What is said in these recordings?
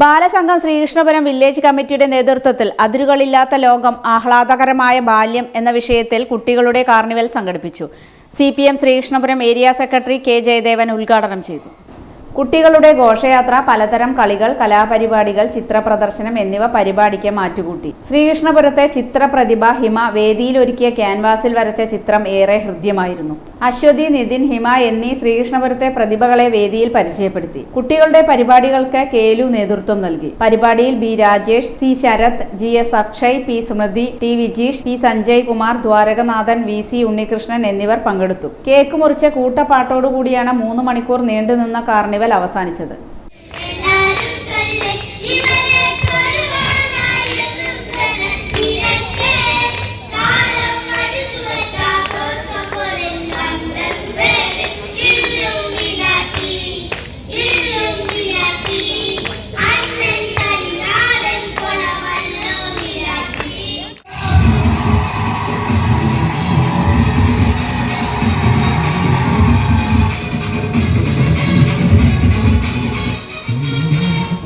Balasangham Sreekrishnapuram village കമ്മിറ്റിയുടെ നേതൃത്വത്തിൽ അതിരുകളില്ലാത്ത ലോകം ആഹ്ലാദകരമായ ബാല്യം എന്ന വിഷയത്തിൽ കുട്ടികളുടെ കാർണിവൽ സംഘടിപ്പിച്ചു. C Sreekrishnapuram area secretary K Jayadevan ഉദ്ഘാടനം ചെയ്തു. കുട്ടികളുടെ ഘോഷയാത്ര പലതരം കളികൾ കലാപരിപാടികൾ ചിത്രപ്രദർശനം എന്നിവ പരിപാടിക്ക് മാറ്റുകൂട്ടി. ശ്രീകൃഷ്ണപുരത്തെ ചിത്രപ്രതിഭ ഹിമ വേദിയിലൊരുക്കിയ ക്യാൻവാസിൽ വരച്ച ചിത്രം ഏറെ ഹൃദ്യമായിരുന്നു. അശ്വതി നിതിൻ ഹിമ എന്നീ ശ്രീകൃഷ്ണപുരത്തെ പ്രതിഭകളെ വേദിയിൽ പരിചയപ്പെടുത്തി. കുട്ടികളുടെ പരിപാടികൾക്ക് കേലു നേതൃത്വം നൽകി. പരിപാടിയിൽ B Rajesh C Sarath G S Akshay P Smrithi T Vijeesh P Sanjay Kumar Dwarakanathan V C Unnikrishnan എന്നിവർ പങ്കെടുത്തു. കേക്ക് മുറിച്ച കൂട്ടപ്പാട്ടോടുകൂടിയാണ് മൂന്ന് മണിക്കൂർ നീണ്ടുനിന്ന കാർണിവൽ അവസാനിച്ചത്.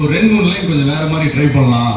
ஒரு ரெண்டு மூணு லைன் கொஞ்சம் வேற மாதிரி ட்ரை பண்ணலாம்.